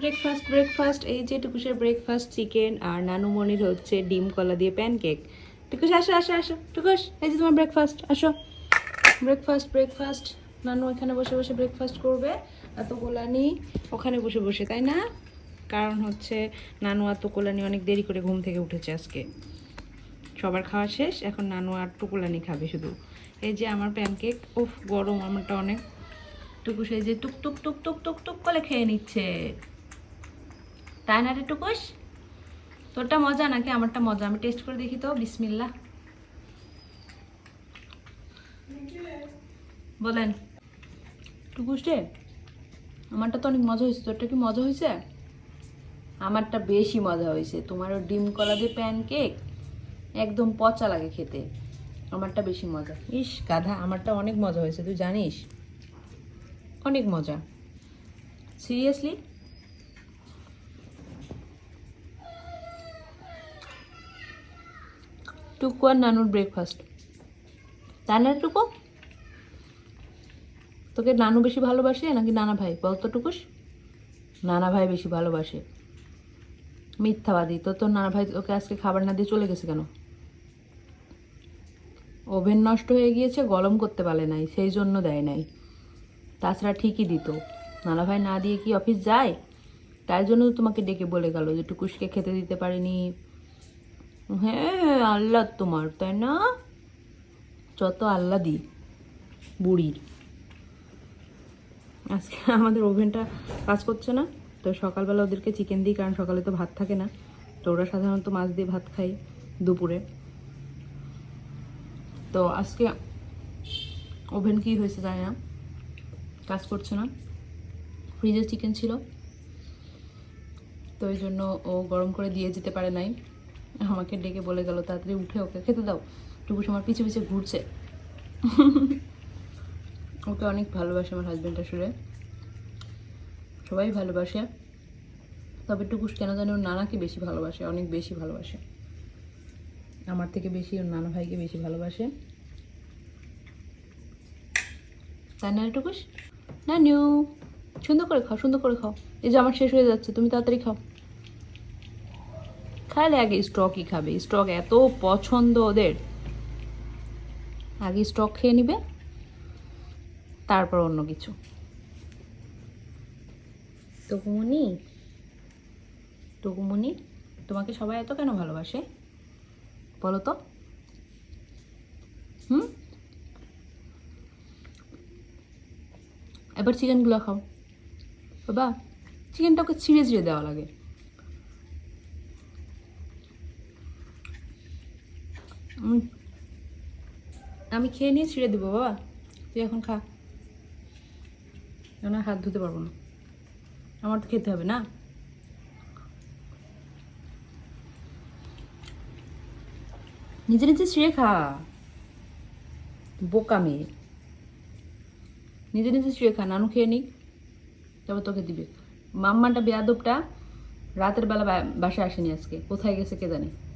Breakfast breakfast এই যে টুকুসের breakfast chicken আর নানুমণির হচ্ছে ডিম কলা দিয়ে প্যানকেক টুকুস, আসো আসো আসো। টুকুস, এই যে তোমার ব্রেকফাস্ট আসো। ব্রেকফাস্ট ব্রেকফাস্ট নানু এখানে বসে বসে ব্রেকফাস্ট করবে এত কোলানি ওখানে বসে বসে, তাই না? কারণ হচ্ছে নানু আর কোলানি অনেক দেরি করে ঘুম থেকে উঠেছে আজকে। সবার খাওয়া শেষ, এখন নানু আর টুকুলানি খাবে শুধু। এই যে আমার প্যানকেক উফ, গরম আমারটা অনেক। টুকুস এই যে টুক টুক টুক টুক টুক টুক করে খেয়ে নিচ্ছে। তাই না রে টুকুস? তোরটা মজা নাকি আমারটা মজা? আমি টেস্ট করে দেখি তো বিসমিল্লা বলেন। টুকুস রে, আমারটা তো অনেক মজা হয়েছে। তোরটা কি মজা হয়েছে? আমারটা বেশি মজা হয়েছে। তোমারও ডিম কলা দিয়ে প্যানকেক একদম পচা লাগে খেতে। আমারটা বেশি মজা। ইস, গাধা, আমারটা অনেক মজা হয়েছে, তুই জানিস? অনেক মজা। সিরিয়াসলি টুকু আর নানুর ব্রেকফাস্ট তাই না টুকু? তোকে নানু বেশি ভালোবাসে নাকি নানা ভাই? বল তো টুকুস। নানা ভাই বেশি ভালোবাসে। মিথ্যাবাদী। তো তোর নানা ভাই ওকে আজকে খাবার না দিয়ে চলে গেছে কেন? ওভেন নষ্ট হয়ে গিয়েছে, গরম করতে পারে নাই, সেই জন্য দেয় নাই। তাছাড়া ঠিকই দিত। নানা ভাই না দিয়ে কি অফিস যায়? তাই জন্য তোমাকে ডেকে বলে গেল যে টুকুসকে খেতে দিতে পারিনি। হ্যাঁ আল্লাহ তোমার, তাই না? যত আল্লাহ দি বুড়ির। আজকে আমাদের ওভেনটা কাজ করছে না, তো সকালবেলা ওদেরকে চিকেন দিই, কারণ সকালে তো ভাত থাকে না। তো ওরা সাধারণত মাছ দিয়ে ভাত খাই দুপুরে। তো আজকে ওভেন কি হয়েছে জানি না, কাজ করছে না। ফ্রিজে চিকেন ছিল। তো ওই জন্য ও গরম করে দিয়ে যেতে পারে নাই। আমাকে ডেকে বলে গেল, তাড়াতাড়ি উঠে ওকে খেতে দাও। টুকু আমার পিছে পিছে ঘুরছে। ওকে অনেক ভালোবাসে আমার হাজব্যান্ড আসলে সবাই ভালোবাসে। তবে টুকুস কেন জানি ওর নানাকে বেশি ভালোবাসে, অনেক বেশি ভালোবাসে। আমার থেকে বেশি ওর নানা ভাইকে বেশি ভালোবাসে। তাই না টুকুস? না নিউ সুন্দর করে খাও, সুন্দর করে খাও। এই যে আমার শেষ হয়ে যাচ্ছে, তুমি তাড়াতাড়ি খাও। খাইলে আগে স্টকই খাবে। স্টক এত পছন্দ ওদের। আগে স্টক খেয়ে নিবে, তারপর অন্য কিছু। টুকুমনি টুকুমনি তোমাকে সবাই এত কেন ভালোবাসে? বলো তো। হুম? এবার চিকেনগুলো খাও। বাবা চিকেনটা ওকে ছিঁড়ে ছিঁড়ে দেওয়া লাগে। আমি খেয়ে নিয়ে ছিঁড়ে দেবো, বাবা। তুই এখন খা। না হাত ধুতে পারব না। আমার তো খেতে হবে না। নিজে নিজে ছিঁড়ে খা। বোকা মেয়ে। নিজে নিজে ছিঁড়ে খা। নানু খেয়ে নিক। তারপর তোকে দিবে। মাম্মাটা বেয়াদবটা রাতের বেলা বাসায় আসেনি আজকে। কোথায় গেছে কে জানে?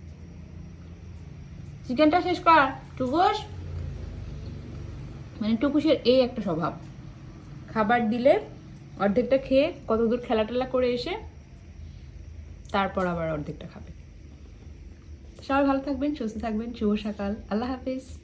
চিকেনটা শেষ কর। টুকুস। মানে টুকুসের এই একটা স্বভাব। খাবার দিলে অর্ধেকটা খেয়ে কত দূর খেলা টেলা করে এসে তারপর আবার অর্ধেকটা খাবে। সবাই ভালো থাকবেন, সুস্থ থাকবেন, শুভ সকাল। আল্লাহ হাফিজ।